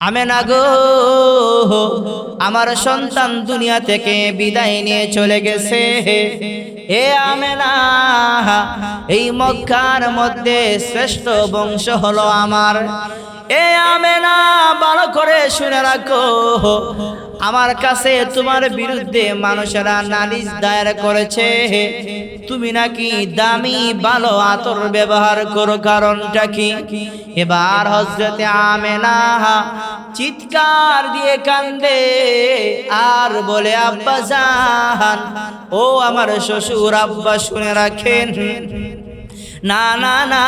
আমি না গো, আমার সন্তান দুনিয়া থেকে বিদায় নিয়ে চলে গেছে। এ আমেনা, এই মক্কার মধ্যে শ্রেষ্ঠ বংশ হলো আমার। এ আমেনা, ভালো করে শুনে রাখো, আমার কাছে তোমার বিরুদ্ধে মানুষেরা নালিশ দায়ের করেছে। তুমি নাকি দামি, ভালো আতর ব্যবহার করো, কারণটা কি? এবার হজরতে আমেনা চিৎকার দিয়ে কান্দে। আর বলে আব্বা জান ও আমার শ্বশুর আব্বা শুনে রাখেন। না না না,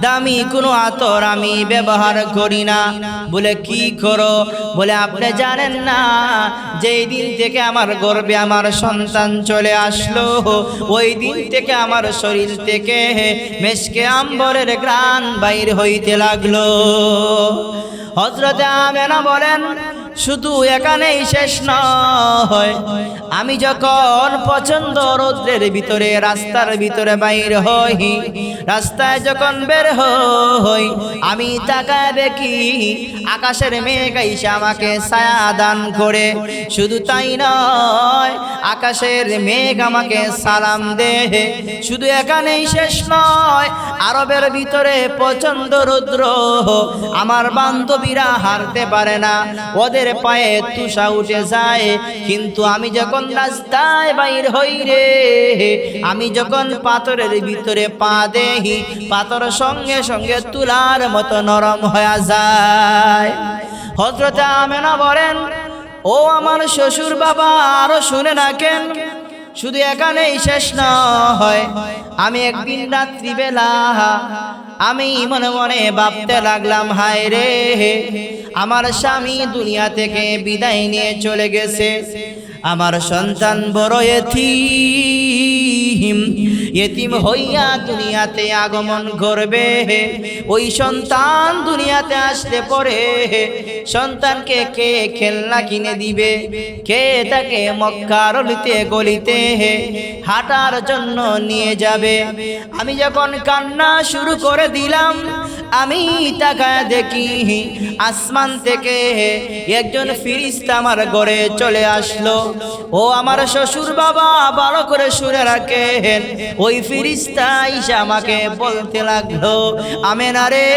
দামি কোনো আতর আমি ব্যবহার করি না। বলে, কি করো? বলে, আপনি জানেন না, যেই দিন থেকে আমার গর্বে আমার সন্তান চলে আসলো, ওই দিন থেকে আমার শরীর থেকে মেশকে আম্বরের গ্রাণ বাইর হইতে লাগল। হজরতে আমেনা বলেন শুধু এখানেই শেষ নয়। আমি যখন পছন্দ রৌদ্রের ভিতরে, রাস্তার ভিতরে বাইর হই, রাস্তায় যখন বের হই, আমি তাকায় দেখি আকাশের মেঘ এসে আমাকে ছায়া দান করে। শুধু তাই নয়, আকাশের মেঘ আমাকে সালাম দে। শুধু এখানেই শেষ নয়, আরবের ভিতরে পছন্দ রুদ্র। আমার বান্ধবীরা হারতে পারে না, ওদের পায়ে তুষা উঠে যায়। কিন্তু আমি যখন রাস্তায় বাইর হই রে, আমি যখন পাথরের ভিতরে পা দেহি, পাথর সঙ্গে সঙ্গে তুলার মতো নরম হয়ে যায়। হজরত আমেনা বলেন, ও আমার শ্বশুর বাবা আরও শুনে রাখেন শুধু এখানেই শেষ হয়। আমি একদিন রাত্রিবেলা, আমি মনে মনে ভাবতে লাগলাম, হায় রে, আমার স্বামী দুনিয়া থেকে বিদায় নিয়ে চলে গেছে। আমার সন্তান বড় এথিম। এতিম হইয়া দুনিয়াতে আগমন করবে ওই সন্তান দুনিয়াতে আসতে পরে সন্তানকে কে খেলনা কিনে দিবে? কে তাকে মক্কার গলিতে গলিতে হাঁটার জন্য নিয়ে যাবে? আমি যখন কান্না শুরু করে দিলাম আমি তাকায় দেখি আসমান থেকে একজন ফিরিস্তা আমার ঘরে চলে আসলো। ও আমার শ্বশুর বাবা ভালো করে শুনে রাখেন ওই ফিরিস্তা ইসা আমাকে বলতে লাগল, আমেনা রে,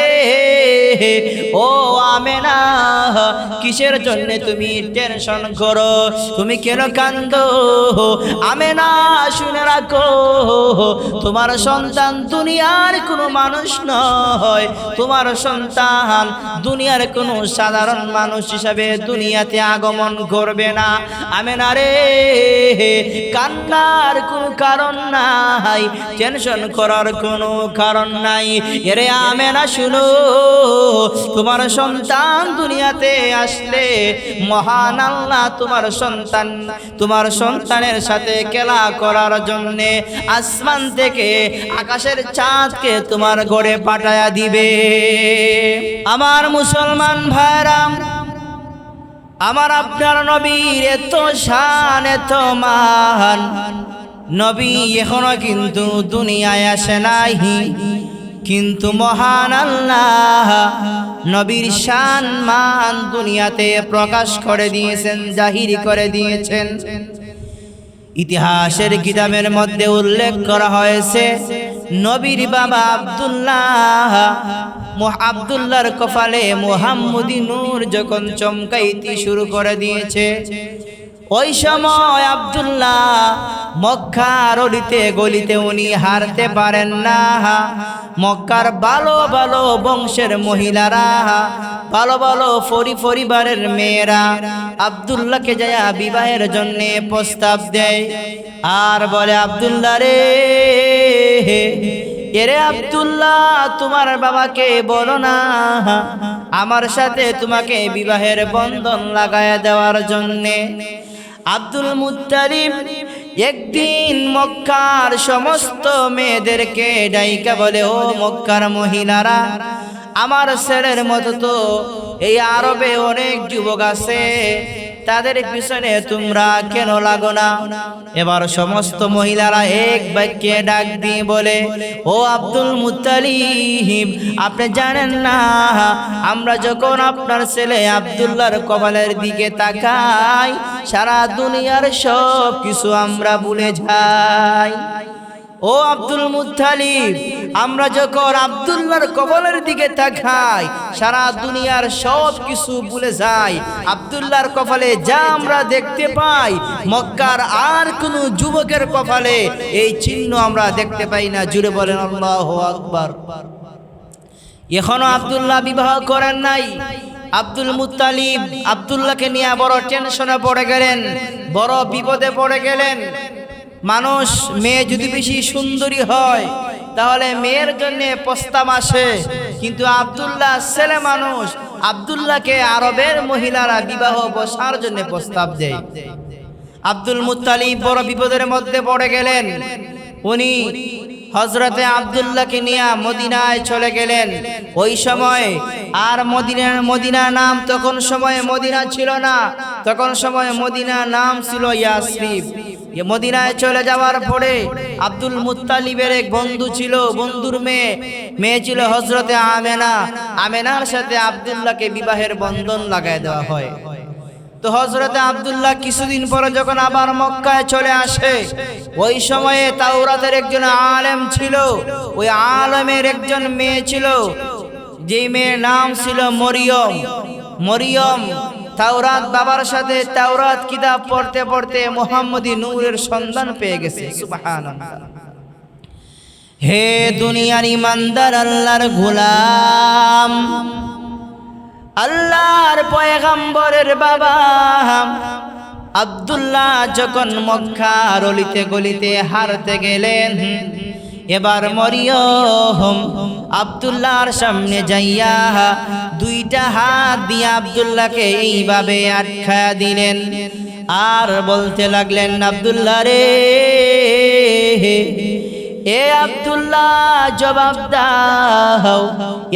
ও আমেনা, কিসের জন্য তুমি টেনশন করো? তুমি কেন কান্দ আমেনা শুনে রাখো তোমার সন্তান দুনিয়ার কোনো মানুষ নয়। তোমার সন্তান দুনিয়ার কোনো সাধারণ মানুষ হিসাবে দুনিয়াতে আগমন করবে না। আমি না রে, কান্নার কোনো কারণ নাই টেনশন করার কোনো কারণ নাই। এরে আমি না শুনো, তোমার সন্তান দুনিয়াতে আসলে মহান আল্লাহ তোমার সন্তান, তোমার সন্তানের সাথে খেলা করার জন্যে আসমান থেকে আকাশের চাঁদকে তোমার ঘরে পাঠায়া দিবে। আমার মুসলমান ভাইরাম আমার আপনার নবীর এত শান, এত মান। নবী এখনও কিন্তু দুনিয়ায় আসে নাই কিন্তু মহান আল্লাহ নবীর শান, মান দুনিয়াতে প্রকাশ করে দিয়েছেন, জাহির করে দিয়েছেন। ইতিহাসের কিতাবের মধ্যে উল্লেখ করা হয়েছে, নবীর বাবা আবদুল্লাহ আবদুল্লাহর কপালে মোহাম্মদী নূর যখন চমকাইতে শুরু করে দিয়েছে ওই সময় আব্দুল্লাহ মক্কার অলিতে গলিতে উনি হারতে পারেন না। মক্কার ভালো ভালো বংশের মহিলারা, ভালো ভালো ফরি পরিবারের মেয়েরা আব্দুল্লাহকে যায় বিবাহের জন্য প্রস্তাব দেয়। আর বলে, আব্দুল্লাহ রে, এরে আব্দুল্লাহ, তোমার বাবাকে বলো না। আমার সাথে তোমাকে বিবাহের বন্ধন লাগায় দেওয়ার জন্যে আব্দুল মুতারিম একদিন মক্কার সমস্ত মেয়েদেরকে ডাইকা বলে, ও মক্কার মহিলারা, আমার ছেলের মতো তো এই আরবে অনেক যুবক আছে। তাদের পিছনে তোমরা কেন লাগো না? এবার সমস্ত মহিলারা এক বাক্যে ডাক দিয়ে বলে, ও আব্দুল মুতালিব আপনি জানেন না, আমরা যখন আপনার ছেলে আব্দুল্লাহর কপালের দিকে তাকাই, সারা দুনিয়ার সব কিছু আমরা ভুলে যাই। ও আব্দুল মুতালিব আমরা যখন আব্দুল্লাহর কবলের দিকে তাকাই, সারা দুনিয়ার সব কিছু ভুলে যাই। আব্দুল্লাহর কপালে যা আমরা দেখতে পাই, মক্কার আর কোন যুবকের কপালে এই চিহ্ন আমরা দেখতে পাই না। জুড়ে বলেন, আল্লাহ আকবার। এখনও আব্দুল্লাহ বিবাহ করেন নাই। আব্দুল মুতালিব আব্দুল্লাহকে নিয়ে বড় টেনশনে পড়ে গেলেন, বড় বিপদে পড়ে গেলেন। মানুষ, মেয়ে যদি বেশি সুন্দরী হয়, তাহলে মেয়ের জন্য প্রস্তাব আসে। কিন্তু আব্দুল্লাহ ছেলে মানুষ, আবদুল্লাহকে আরবের মহিলারা বিবাহ বসার জন্য প্রস্তাব দেয়। আব্দুল মুতালিব বড় বিপদের মধ্যে পড়ে গেলেন। উনি হজরতে আবদুল্লাহকে নিয়ে মদিনায় চলে গেলেন। ওই সময় আর মদিনার মদিনা নাম তখন সময়ে মদিনা ছিল না। তখন সময়ে মদিনা নাম ছিল ইয়াসরিফ এ মদিনায় চলে যাওয়ার পরে আব্দুল মুত্তালিবের এক বন্ধু ছিল, বন্ধুর মেয়ে। মেয়ে ছিল হজরতে আমেনা। আমেনার সাথে আবদুল্লাহকে বিবাহের বন্ধন লাগাই দেওয়া হয়। তো হজরতে আবদুল্লাহ কিছুদিন পরে যখন আবার মক্কায় চলে আসে, ওই সময়ে তাওরাতের একজন আলেম ছিল, ওই আলেমের একজন মেয়ে ছিল যে মেয়ের নাম ছিল মরিয়ম। মরিয়ম তাওরাত বাবার সাথে তাওরাত কিতাব পড়তে পড়তে মোহাম্মদী নূরের সন্ধান পেয়ে গেছে হে দুনিয়ার ইমানদার, আল্লাহর গোলাম, আল্লাহর পয়গাম্বরের বাবা, আব্দুল্লাহ যখন মক্কার অলিতে গলিতে হারতে গেলেন এবার মরিয়ম আবদুল্লাহর সামনে যাইয়া দুইটা হাত দিয়ে আবদুল্লাহকে এইভাবে আখ্যা দিলেন। আর বলতে লাগলেন আবদুল্লাহ রে এ আব্দুল্লাহ, জবাব দাও।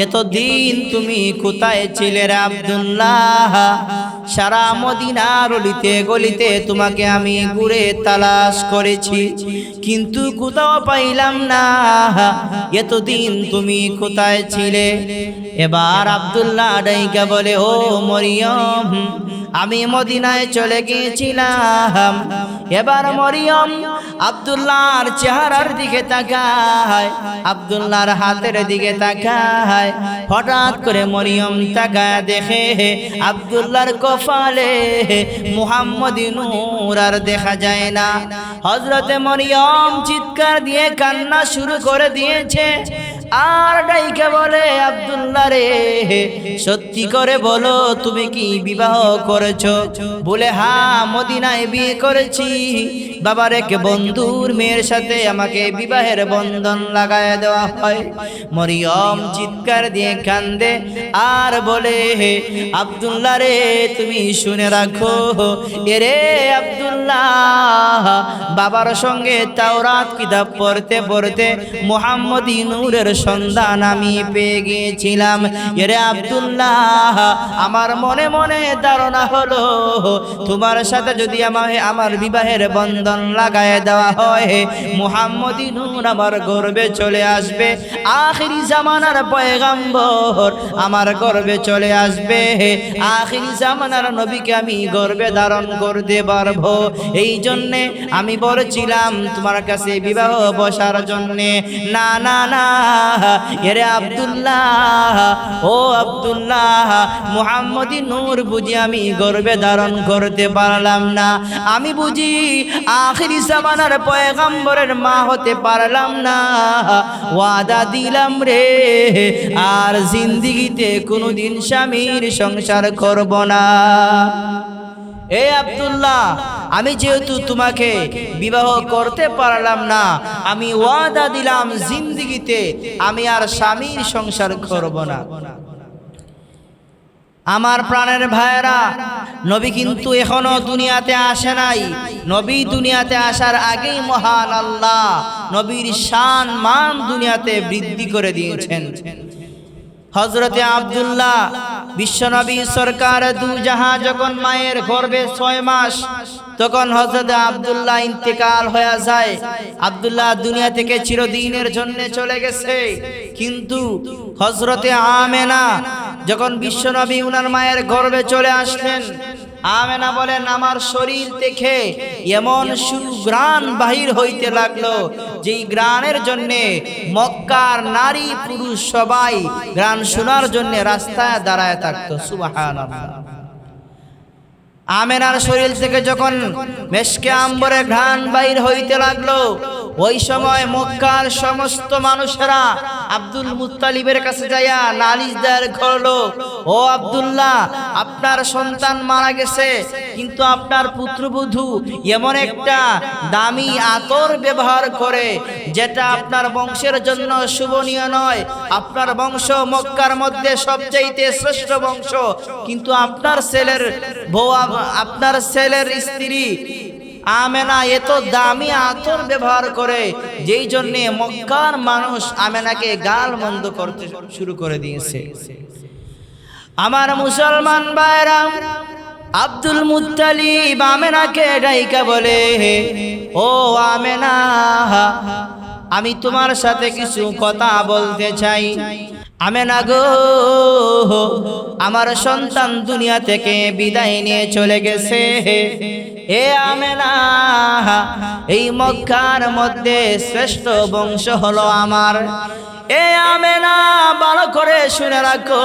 এতদিন তুমি কোথায় ছিলে রে আব্দুল্লাহ? সারা মদিনার অলিতে গলিতে তোমাকে আমি ঘুরে তালাশ করেছি, কিন্তু কোথাও পাইলাম না। এতদিন তুমি কোথায় ছিলে? এবার আব্দুল্লাহ ডাইকা বলে, ও মরিয়ম আমি মদিনায় চলে গিয়েছিলাম। এবার মরিয়ম আব্দুল্লাহর চেহারার দিকে তাকায়, আব্দুল্লাহর হাতের দিকে তাকায়। হঠাৎ করে মরিয়ম তাকায় দেখে আব্দুল্লাহর কপালে মুহাম্মদি নূর আর দেখা যায় না। হজরতে মরিয়ম চিৎকার দিয়ে কান্না শুরু করে দিয়েছে। আর ডাইকে বলে, আব্দুল্লাহ রে, সত্যি করে বলো, তুমি কি বিবাহ করেছ? বলে হা মদিনায় বিয়ে করেছি। বাবার এক বন্ধুর মেয়ের সাথে আমাকে বিবাহের বন্ধন লাগায় দেওয়া হয়। মরিয়ম চিৎকার দিয়ে কান্দে আর বলে হে আব্দুল্লাহ রে, তুমি শুনে রাখো এরে আব্দুল্লাহ, বাবার সঙ্গে তাওরাত কিতাব পড়তে পড়তে মোহাম্মদ নূরের সন্ধান আমি পেয়ে গিয়েছিলাম। এরে আব্দুল্লাহ, আমার মনে মনে ধারণা হলো, তোমার সাথে যদি আমাকে আমার বিবাহের বন্ধন লাগায় দেওয়া হয়, মুহাম্মদি নূর আমার গর্বে চলে আসবে। আখিরি জামানার পয়গাম্বর আমার গর্বে চলে আসবে। আখিরি জামানার নবীকে আমি গর্বে ধারণ করতে পারব। এই জন্যে আমি বলেছিলাম, তোমার কাছে বিবাহ বসার জন্যে, না না না। এরে আব্দুল্লাহ, ও আব্দুল্লাহ, মুহাম্মদি নূর বুঝি আমি গর্বে ধারণ করতে পারলাম না। আমি বুঝি আখিরি জামানার পয়গাম্বরের মা হতে পারলাম না। ওয়াদা দিলাম রে, আর জিন্দিগিতে কোনোদিন স্বামীর সংসার করব না। এ আব্দুল্লাহ আমি যেহেতু তোমাকে বিবাহ করতে পারলাম না, আমি ওয়াদা দিলাম জিন্দিগিতে আমি আর স্বামীর সংসার করব না। আমার প্রাণের ভাইয়েরা, নবী কিন্তু এখনও দুনিয়াতে আসে নাই। নবী দুনিয়াতে আসার আগেই মহান আল্লাহ নবীর শান মান দুনিয়াতে বৃদ্ধি করে দিয়েছেন। হজরতে আবদুল্লাহ বিশ্বনবী সরকার দু জাহা যখন মায়ের গর্ভে ছয় মাস, তখন হজরত আবদুল্লাহ ইন্তেকাল হয়ে যায়। আবদুল্লাহ দুনিয়া থেকে চিরদিনের জন্য চলে গেছে। কিন্তু হজরতে আমেনা যখন বিশ্বনবী উনার মায়ের গর্বে চলে আসলেন আমেনা বলেন, আমার শরীর দেখে এমন সুগ্রাণ বাহির হইতে লাগল, যেই গ্রাণের জন্যে মক্কার নারী পুরুষ সবাই গ্রাণ শোনার জন্যে রাস্তায় দাঁড়ায় থাকতো। সুবাহান আমেনার শরীর থেকে যখন মেশকে আম্বরে ঘ্রাণ বাইর হইতে লাগল, ওই সময় মক্কার সমস্ত মানুষেরা আব্দুল মুত্তালিবের কাছে যাইয়া নালিশ দায়ের করল ও আব্দুল্লাহ, আপনার সন্তান মারা গেছে, কিন্তু আপনার পুত্রবধূ এমন একটা দামি আতর ব্যবহার করে, যেটা আপনার বংশের জন্য শুভনীয় নয়। আপনার বংশ মক্কার মধ্যে সবচাইতে শ্রেষ্ঠ বংশ, কিন্তু আপনার ছেলের বউ আপনার ছেলের স্ত্রী আমেনা এত দামি আতর ব্যবহার করে, যেই জন্যে মক্কার মানুষ আমেনাকে গাল মন্দ করতে শুরু করে দিয়েছে। আমার মুসলমান ভাইরা, আব্দুল মুত্তালিব আমেনাকে ডাইকা বলে, ও আমেনা, আমি তোমার সাথে কিছু কথা বলতে চাই। আমেনা গো, আমার সন্তান দুনিয়া থেকে বিদায় নিয়ে চলে গেছে। এ আমেনা, এই মক্কার মধ্যে শ্রেষ্ঠ বংশ হলো আমার। এ আমেনা, ভালো করে শুনে রাখো,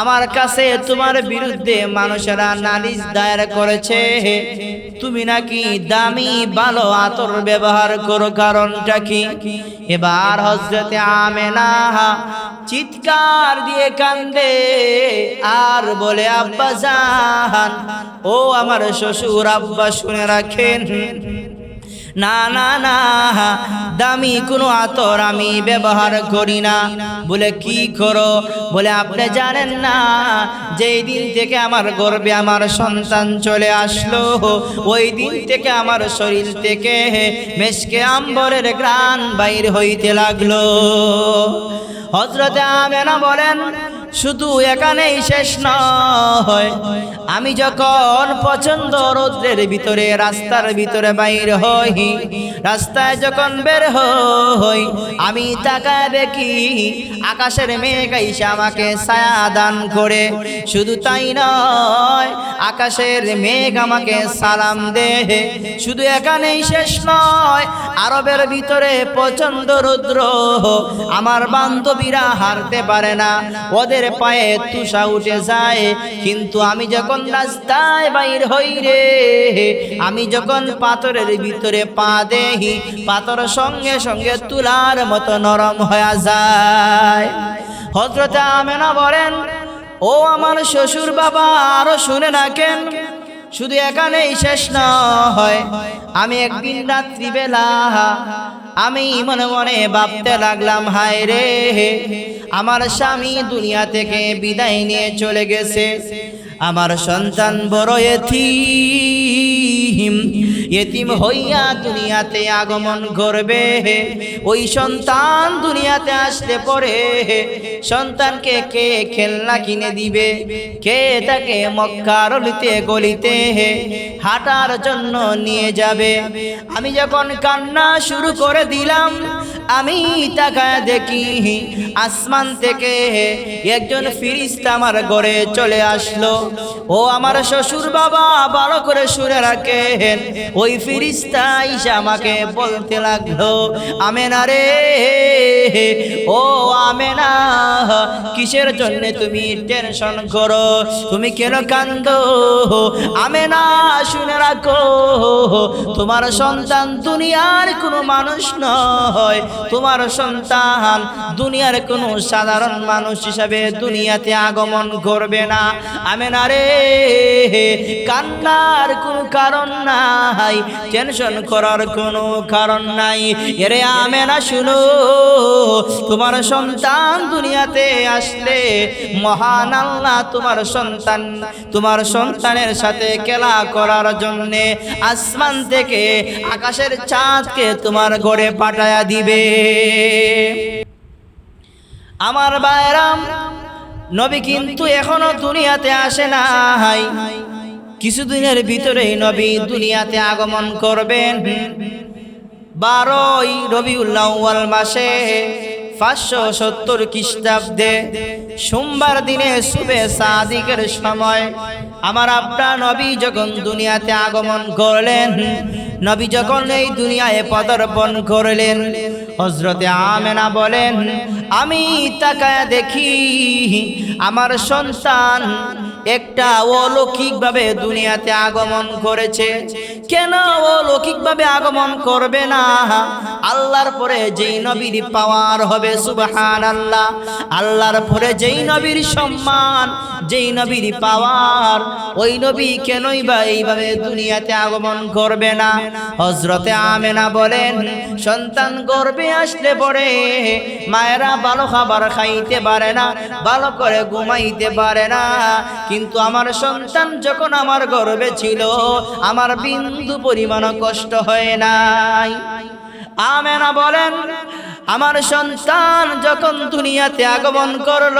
আমার কাছে তোমার বিরুদ্ধে মানুষেরা নালিশ দায়ের করেছে। তুমি নাকি দামি, ভালো আতর ব্যবহার করো কারণটা কি? এবার হজরতে আমেনা চিৎকার দিয়ে কান্দে আর বলে আব্বা জান ও আমার শ্বশুর আব্বা শুনে রাখেন। না না না, দামি কোনো আতর আমি ব্যবহার করি না। বলে, কি করো? বলে, আপনি জানেন না, যেই দিন থেকে আমার গর্বে আমার সন্তান চলে আসলো, ওই দিন থেকে আমার শরীর থেকে মেশকে আম্বরের গ্রাণ বাইর হইতে লাগল। হজরতে আমেনা বলেন শুধু এখানেই শেষ নয়। আমি যখন পছন্দ রোদ্রের ভিতরে, রাস্তার ভিতরে বাইর হই, রাস্তায় যখন বের হই, আমি তাকায় দেখি আকাশের মেঘ এসে আমাকে ছায়া দান করে। শুধু তাই নয়, আকাশের মেঘ আমাকে সালাম দে। শুধু এখানেই শেষ নয়, আরবের ভিতরে পছন্দ রুদ্র আমার বান্ধবীরা হারতে পারে না। ওদের পায়ে তুষা উঠে যায়। কিন্তু আমি যখন রাস্তায় বাইর হই রে, আমি যখন পাথরের ভিতরে পা দেহি, পাথর সঙ্গে সঙ্গে তুলার মতো নরম হয়ে যায়। হজরতে আমেনা বলেন, ও আমার শ্বশুর বাবা আরও শুনে রাখেন শুধু এখানেই শেষ নয় আমি একদিন রাত্রিবেলা, আমি মনে মনে ভাবতে লাগলাম, হায় রে, আমার স্বামী দুনিয়া থেকে বিদায় নিয়ে চলে গেছে। আমার সন্তান বড় এথিম এতিম হইয়া দুনিয়াতে আগমন করবে। ওই সন্তান দুনিয়াতে আসলে পরে সন্তানকে কে খেলনা কিনে দিবে? কে তাকে মক্কার অলিতে, গলিতে হাঁটার জন্য নিয়ে যাবে? আমি যখন কান্না শুরু করে দিলাম আমি তাকায় দেখি আসমান থেকে একজন ফিরিস্তা আমার ঘরে চলে আসলো। ও আমার শ্বশুর বাবা ভালো করে শুনে রাখেন ওই ফিরিস্তা আমাকে বলতে লাগল, আমেনা রে, ও আমেনা, কিসের জন্য তুমি টেনশন করো? তুমি কেন কান্দ? আমেনা, শুনে রাখো, তোমার সন্তান দুনিয়ার কোনো মানুষ নয়। তোমার সন্তান দুনিয়ার কোনো সাধারণ মানুষ হিসাবে দুনিয়াতে আগমন করবে না। আমি না রে, কান্নার কোনো কারণ নাই, টেনশন করার কোনো কারণ নাই। এরে আমেনা, শুনো। তোমার সন্তান দুনিয়াতে আসলে, মহান আল্লাহ তোমার সন্তান, তোমার সন্তানের সাথে খেলা করার জন্যে আসমান থেকে আকাশের চাঁদকে তোমার ঘরে পাঠায়া দিবে। আমার বাইরাম নবী কিন্তু এখনও দুনিয়াতে আসে নাই। কিছুদিনের ভিতরেই নবী দুনিয়াতে আগমন করবেন। বারোই রবিউল্লাহ মাসে পাঁচশো সত্তর খ্রিস্টাব্দে সোমবার দিনে শুভে সাদিকের সময় আমার আপনার নবী যখন দুনিয়াতে আগমন করলেন, নবী যখন এই দুনিয়ায় পদার্পণ করলেন হজরতে আমেনা বলেন, আমি তাকায় দেখি আমার সন্তান একটা অলৌকিকভাবে দুনিয়াতে আগমন করেছে। কেন অলৌকিকভাবে আগমন করবে না? আল্লাহর পরে যেই নবীর পাওয়ার হবে সুবহান আল্লাহ আল্লাহর পরে যেই নবীর সম্মান, যেই নবীর পাওয়ার, ওই নবী কেনই বা এইভাবে দুনিয়াতে আগমন করবে না? হজরতে আমেনা বলেন, সন্তান গর্বে আসলে পরে মায়েরা ভালো খাবার খাইতে পারে না, ভালো করে ঘুমাইতে পারে না। কিন্তু আমার সন্তান যখন আমার গর্বে ছিল, আমার বিন্দু পরিমাণ কষ্ট হয় নাই। আমেনা বলেন, আমার সন্তান যখন দুনিয়াতে আগমন করল,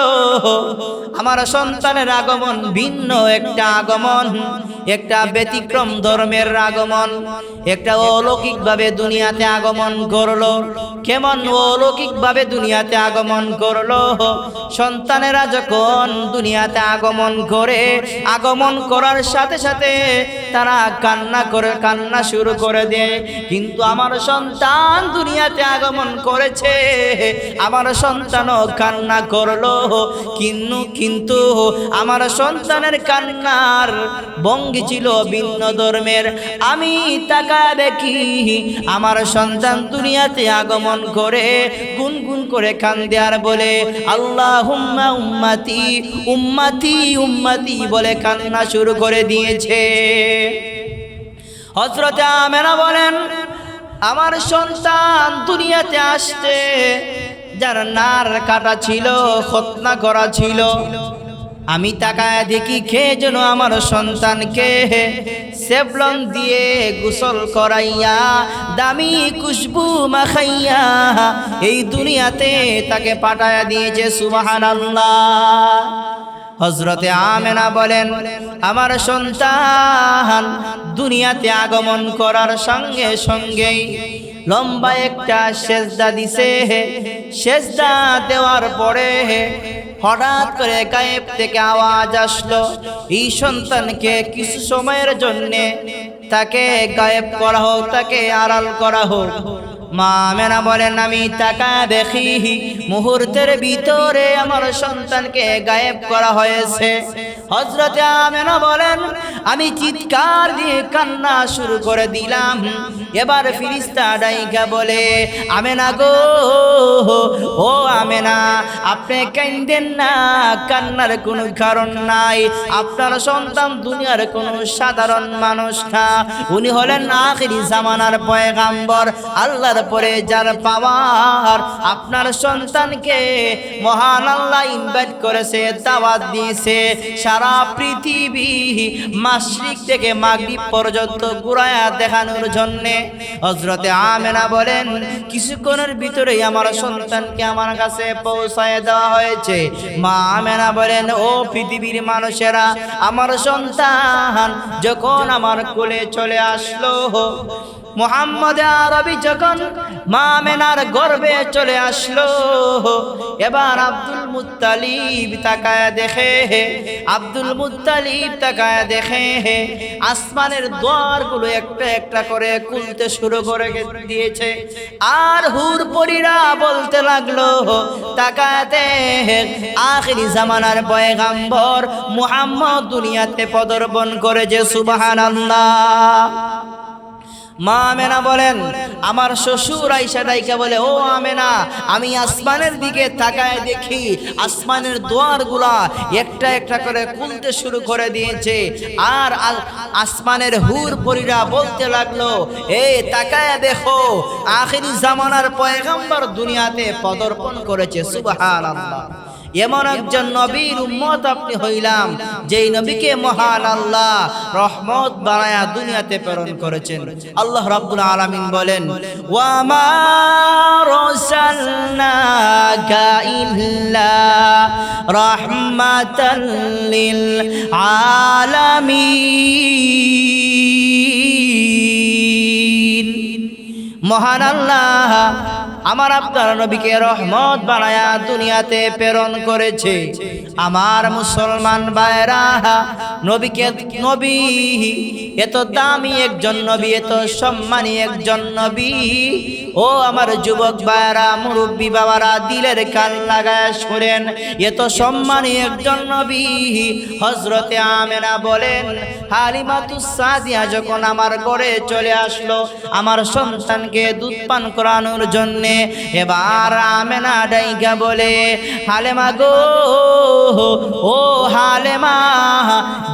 আমার সন্তানের আগমন ভিন্ন একটা আগমন, একটা ব্যতিক্রম ধর্মের আগমন, একটা অলৌকিকভাবে দুনিয়াতে আগমন করল। কেমন অলৌকিকভাবে দুনিয়াতে আগমন করল? সন্তানেরা যখন দুনিয়াতে আগমন করে, আগমন করার সাথে সাথে তারা কান্না করে কান্না শুরু করে দেয়। কিন্তু আমার সন্তান দুনিয়াতে আগমন করেছে। আমার সন্তানও কান্না করল। কিন্তু কিন্তু আমার সন্তানের কান্নার ভঙ্গি ছিল ভিন্ন ধর্মের। আমি তাকা দেখি, আমার সন্তান দুনিয়াতে আগমন করে গুনগুন করে কান্দে আর বলে আল্লাহ হুম্মা উম্মাতি উম্মাতি উম্মাতি বলে কান্না শুরু করে দিয়েছে। হজরত আমেনা বলেন, আমার সন্তান দুনিয়াতে আসতে যার নার কাটা ছিল, খতনা করা ছিল। আমি তাকায় দেখি খেয়ে যেন আমার সন্তানকে সেবলন দিয়ে গোসল করাইয়া, দামি খুশবু মাখাইয়া এই দুনিয়াতে তাকে পাঠায়া দিয়েছে সুবাহান হজরতে আমেনা বলেন, আমার সন্তান দুনিয়াতে আগমন করার সঙ্গে সঙ্গেই লম্বা একটা সেজদা দিছে। হে সেজদা দেওয়ার পরে হে হঠাৎ করে গায়েব থেকে আওয়াজ আসলো। এই সন্তানকে কিছু সময়ের জন্যে তাকে গায়েব করা হোক, তাকে আড়াল করা হোক। মা মেনা বলেন, আমি টাকা দেখি মুহূর্তের ভিতরে আমার সন্তানকে গায়েব করা হয়েছে। হজরতে আমেনা বলেন, আমি চিৎকার দিয়ে কান্না শুরু করে দিলাম। এবার ফিরিস্তা ডাইকা বলে, আমেনা গো, ও আমেনা, আপনি কান্দেন না, কান্নার কোনো কারণ নাই। আপনার সন্তান দুনিয়ার কোনো সাধারণ মানুষ না। উনি হলেন আখিরি জামানার পয়গাম্বর, আল্লাহর পরে যার পাওয়ার আপনার সন্তানকে মহান আল্লাহ ইনভাইট করেছে, দাওয়াত দিয়েছে, সারা পৃথিবী মাসরিক থেকে মাগরিব পর্যন্ত ঘুরায়া দেখানোর জন্যে। হজরতে আমেনা বলেন, কিছুক্ষণের ভিতরেই আমার সন্তানকে আমার কাছে পৌঁছায় দেওয়া হয়েছে। মা আমেনা বলেন, ও পৃথিবীর মানুষেরা, আমার সন্তান যখন আমার কোলে চলে আসলো মোহাম্মদ আরবি যখন মা মেনার গর্বে চলে আসলো, এবার আব্দুল মুত্তালিব তাকায় দেখে হে আব্দুল মুত্তালিব তাকায় দেখে হে আসমানের দ্বারগুলো একটা একটা করে খুলতে শুরু করে দিয়েছে। আর হুর পরীরা বলতে লাগল তাকাতে আখিরি জামানার পয়গাম্বর মুহাম্মদ দুনিয়াতে পদর্পণ করেছে, সুবহানাল্লাহ। মা আমেনা বলেন, আমার শ্বশুর আইসা ডাইকা বলে, ও আমেনা, আমি আসমানের দিকে তাকায় দেখি, আসমানের দোয়ারগুলা একটা একটা করে খুলতে শুরু করে দিয়েছে। আর আসমানের হুর পরীরা বলতে লাগল, এ, তাকায় দেখো, আখিরি জামানার পয়গাম্বর দুনিয়াতে পদার্পণ করেছে, সুবহানাল্লাহ। এমন একজন নবীর উম্মত আপনি হইলাম, যেই নবীকে মহান আল্লাহ রহমত বানায়া দুনিয়াতে প্রেরণ করেছেন। আল্লাহ রাব্বুল আলামিন বলেন, ওয়া মা রাসালনাকা ইল্লা রাহমাতাল লিল আলামিন। মহান আল্লাহ আমার আপনার নবীকে রহমত বানায়া দুনিয়াতে প্রেরণ করেছে। আমার মুসলমান ভাইরা নবীকে নবী, এত দামি একজন নবী, এত সম্মানী একজন নবী। ও আমার যুবক ভাইরা মুরব্বী বাবারা, দিলের কান লাগায় শুনেন। এত সম্মানী একজন নবী। হজরতে আমেনা বলেন হালিমাতুস সাদিয়া যখন আমার ঘরে চলে আসলো, আমার সন্তানকে দুধ পান করানোর জন্যে, এবার আমেনা ডাইগা বলে, হালেমা গো, ও হালেমা,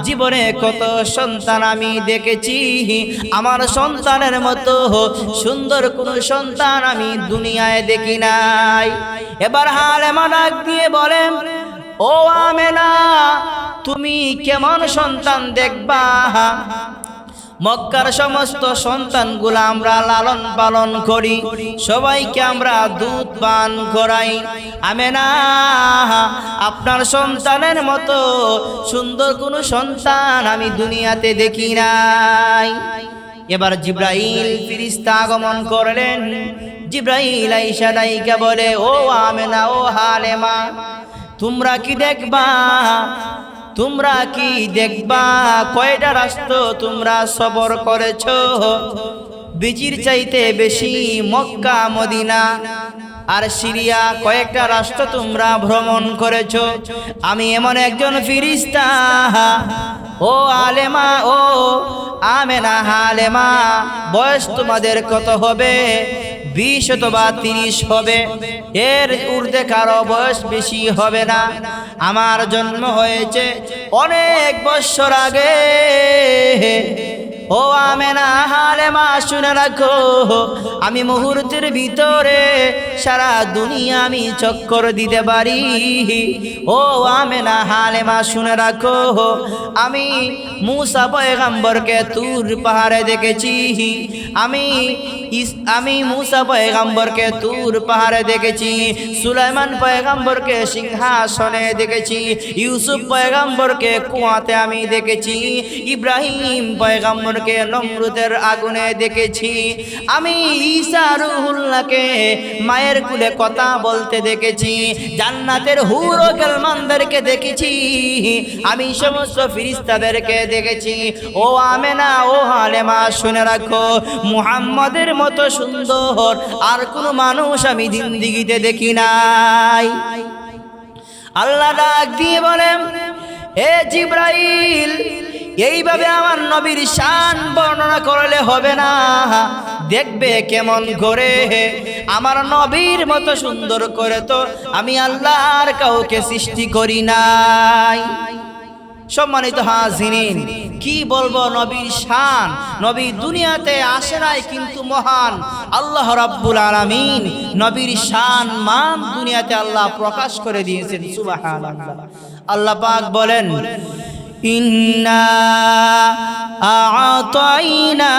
জীবনে কত সন্তান আমি দেখেছি। আমার সন্তানের মতো সুন্দর কোন সন্তান আমি দুনিয়ায় দেখি নাই। এবার হালেমা ডাক দিয়ে বলেন, ও আমেনা, তুমি কেমন সন্তান দেখবা? মক্কার সমস্ত সন্তানগুলো আমরা লালন পালন করি, সবাইকে আমরা দুধ পান করাই। আমি না আপনার সন্তানের মতো সুন্দর কোনো সন্তান আমি দুনিয়াতে দেখি নাই। এবার জিব্রাইল ফিরিস্তা আগমন করলেন। জিব্রাইল আইসা নাইকা বলে, ও আমেনা, ও হালেমা, তোমরা কি দেখবা? তোমরা কি দেখবা? কয়টা রাস্ত তোমরা সবর করেছ? বিচির চাইতে বেশি মক্কা, মদিনা আর সিরিয়া কয়েকটা রাষ্ট্র তোমরা ভ্রমণ করেছ। আমি এমন একজন ফিরিস্তা। ও আলেমা, ও আমেনা হালেমা বয়স তোমাদের কত হবে? বিশ অথবা তিরিশ হবে। এর ঊর্ধ্বে কারও বয়স বেশি হবে না। আমার জন্ম হয়েছে অনেক বছর আগে। ও আমেনা, হালে মা, শুনে রাখো। আমি মুহূর্তের ভিতরে সারা দুনিয়া আমি চক্কর দিতে পারি। ও আমেনা, হালে মা, শুনে রাখো। আমি মুসা পয়গাম্বরকে তুর পাহাড়ে দেখেছি। আমি আমি মুসা পয়গাম্বরকে তুর পাহাড়ে দেখেছি। সুলাইমান পয়গাম্বরকে সিংহাসনে দেখেছি। ইউসুফ পয়গাম্বরকে কুয়াতে আমি দেখেছি। ইব্রাহিম পয়গাম্বরকে নমরুদের আগুনে দেখেছি। আমি ঈসা রুহুল্লাহকে মায়ের কুলে কথা বলতে দেখেছি। জান্নাতের হুর ও গেলমানদেরকে দেখেছি। আমি সমস্ত ফিরিস্তাদেরকে দেখেছি। ও আমেনা, ও হালেমা, শুনে রাখো, মুহাম্মাদের মতো সুন্দর আর কোনো মানুষ আমি জিন্দিগিতে দেখি নাই। আল্লাহ ডাক দিয়ে বলেন, এ জিব্রাইল এইভাবে আমার নবীর শান বর্ণনা করলে হবে না। দেখবে কেমন করে? আমার নবীর মতো সুন্দর করে তো আমি আল্লাহর কাউকে সৃষ্টি করি নাই। সম্মানিত হাজিরিন, কি বলব নবীর শান? নবী দুনিয়াতে আসে নাই কিন্তু মহান আল্লাহ রাব্বুল আলামিন নবীর শান মান দুনিয়াতে আল্লাহ প্রকাশ করে দিয়েছেন, সুবহানাল্লাহ। আল্লাহ পাক বলেন আতাইনা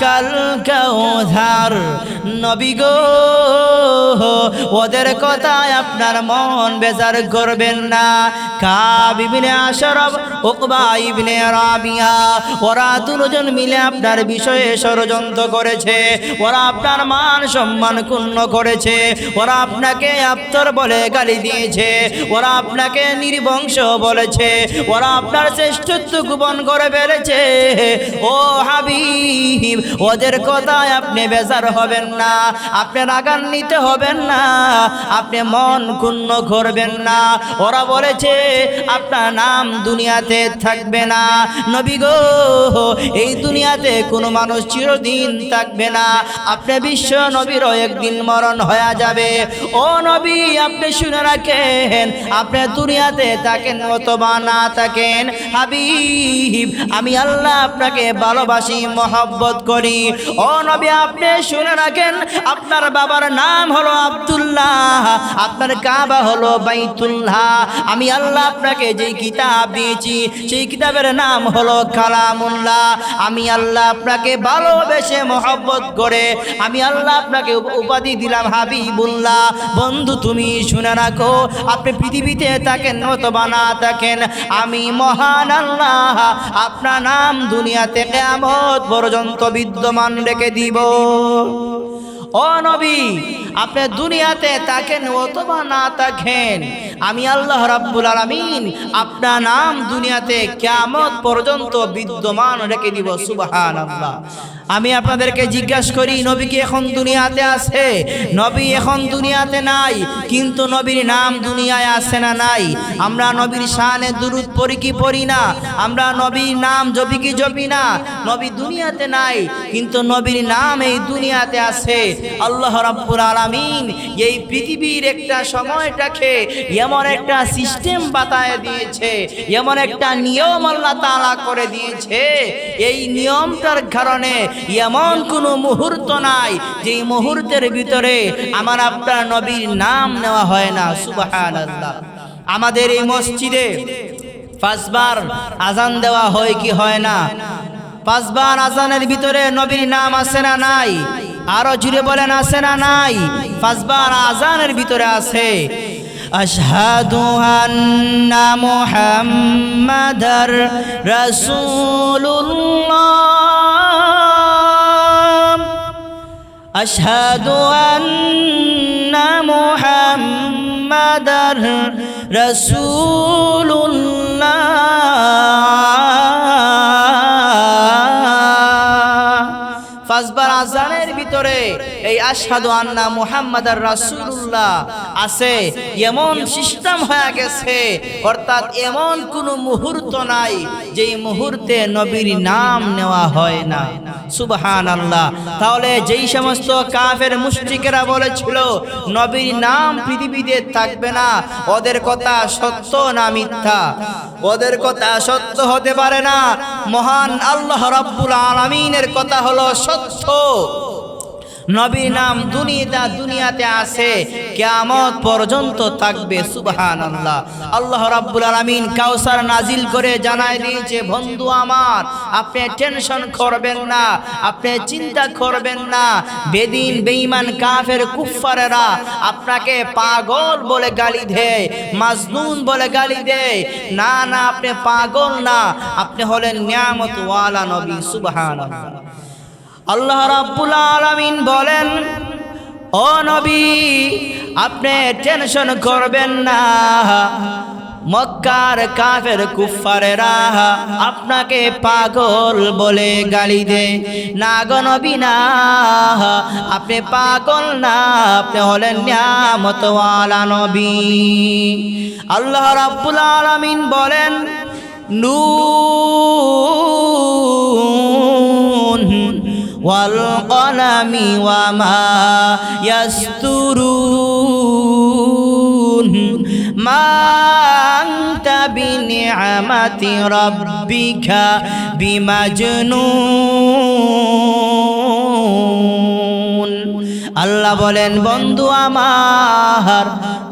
কাল কাউধার নবী গো, ওদের কথায় আপনার মন বেজার করবেন না। কাব ইবনে আশরাফ, উকবা ইবনে রাবিয়া, ওরা দুজন মিলে আপনার বিষয়ে ষড়যন্ত্র করেছে। ওরা আপনার মান সম্মান ক্ষুণ্ণ করেছে। ওরা আপনাকে আপ্তর বলে গালি দিয়েছে। ওরা আপনাকে নির্বংশ বলেছে। ওরা আপনার শ্রেষ্ঠত্ব গোপন করে ফেলেছে। ও হাবিব, ওদের কথায় আপনি বেজার হবেন না, আপনি রাগান্বিত হবেন না, আপনি মন ক্ষুণ্ণ করবেন না। ওরা বলেছে, আপনার নাম দুনিয়াতে থাকবে না। নবী গো, এই দুনিয়াতে কোনো মানুষ চিরদিন থাকবে না। আপনি বিশ্ব নবীরও একদিন মরণ হয়ে যাবে। ও নবী, আপনি শুনে রাখেন, আপনি দুনিয়াতে থাকেন অথবা না। থাকেন। হাবিব, আমি আল্লাহ আপনাকে ভালোবাসি, মহব্বত করি। ও নবী, আপনি শুনে রাখেন, আপনার বাবার নাম হলো আব্দুল্লাহ, আপনার কাবা হলো বাইতুল্লাহ। আমি আল্লাহ আপনাকে যে কিতাব দিয়েছি, সেই কিতাবের নাম হলো কালামুল্লাহ। আমি আল্লাহ আপনাকে ভালোবেসে মহব্বত করে, আমি আল্লাহ আপনাকে উপাধি দিলাম হাবিবুল্লাহ। বন্ধু, তুমি শুনে রাখো, আপনি পৃথিবীতে থাকেন অথবা না থাকেন আমি মহান আল্লাহ, আপনার নাম দুনিয়াতে কেমত পর্যন্ত বিদ্যমান রেখে দিব। ও নবী, আপনি দুনিয়াতে থাকেন অথবা না তাকেন আমি আল্লাহ রাব্বুল আলামিন আপনার নাম দুনিয়াতে কিয়ামত পর্যন্ত বিদ্যমান রেখে দিব, সুবহানাল্লাহ। আমি আপনাদেরকে জিজ্ঞাসা করি, নবী কি এখন দুনিয়াতে আছে? নবী এখন দুনিয়াতে নাই, কিন্তু নবীর নাম দুনিয়ায় আছে না নাই? আমরা নবীর শানে দুরুদ পড়ি কি পড়ি না? আমরা নবীর নাম জপি কি জপি না? নবী দুনিয়াতে নাই, কিন্তু নবীর নাম এই দুনিয়াতে আছে। আল্লাহ রাব্বুল আলামিন এই পৃথিবীর একটা সময়টাকে এমন একটা সিস্টেম বাতায় দিয়েছে, এমন একটা নিয়ম আল্লাহ তাআলা করে দিয়েছে। এই নিয়মটার কারণে এমন কোনো মুহূর্ত নাই যে মুহূর্তের ভিতরে আমার আপনার নবীর নাম নেওয়া হয় না, সুবহানাল্লাহ। আমাদের এই মসজিদে পাঁচবার আজান দেওয়া হয় কি হয় না? পাঁচবার আজানের ভিতরে নবীর নাম আছে না নাই? আরও জুড়ে বলেন আছে না নাই? পাঁচবার আজানের ভিতরে আছে। মুহাম্মাদার রাসূলুল্লাহ। আশহাদু আন্না رسول الله পাঁচবার আজানের ভিতরে এই আশহাদু আন্না মুহাম্মাদার রাসূলুল্লাহ আছে, এমন সিস্টেম হয়ে গেছে, অর্থাৎ এমন কোনো মুহূর্ত নাই যেই মুহূর্তে নবীর নাম নেওয়া হয় না। সুবহান আল্লাহ তাহলে যেই সমস্ত কাফের মুশরিকেরা বলেছিল, নবীর নাম পৃথিবীতে থাকবে না, ওদের কথা সত্য না মিথ্যা? ওদের কথা সত্য হতে পারে না। মহান আল্লাহ রাব্বুল আলামিনের কথা হলো সত্য। নবীর নাম দুনিয়াতে দুনিয়াতে আছে। কিয়ামত পর্যন্ত থাকবে সুবহান আল্লাহ আল্লাহ রাব্বুল আলামিন কাউসার নাজিল করে জানায় দিয়েছে, বন্ধু আমার, আপনি টেনশন করবেন না, আপনি চিন্তা করবেন না। বেদিন, বেঈমান, কাফের কুফারেরা আপনাকে পাগল বলে গালি দেয়, মাজনুন বলে গালি দেয়। না না, আপনি পাগল না, আপনি হলেন নিয়ামত ওয়ালা নবী, সুবহানাল্লাহ। আল্লাহ রাব্বুল আলামিন বলেন, ও নবী, আপনি টেনশন করবেন না। মক্কার কাফের কুফারেরা আপনাকে পাগল বলে গালি দে না গো নবী, না। আপনি পাগল না, আপনি হলেন নিয়ামতওয়ালা নবী। আল্লাহ রাব্বুল আলামিন বলেন নুন والقلم وما يسترون ما أنت بنعمة ربك بمجنون আল্লাহ বলেন বন্ধু আমার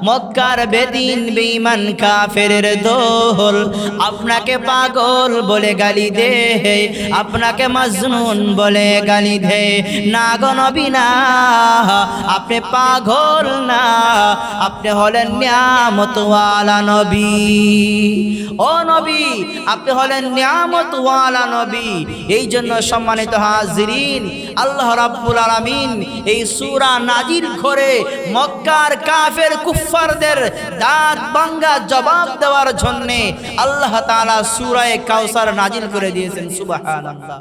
মক্কার বেদিন বেঈমান কাফেরের দোল। আপনাকে পাগল বলে গালি দে। আপনাকে মাজনুন বলে গালি দে। না গো নবী, না। আপনি পাগল, না। আপনি হলেন নিয়ামতওয়ালা নবী। ও নবী, আপনি হলেন নিয়ামতওয়ালা নবী। এই জন্য সম্মানিত হাজরিন, আল্লাহ রাব্বুল আলামিন এই সূরা নাজির করে মক্কার কাফের কুফফারদের দাঁত বাঙ্গা জবাব দেওয়ার জন্যে আল্লাহ তালা সুরায় কাউসার নাজিল করে দিয়েছেন সুবহানাল্লাহ।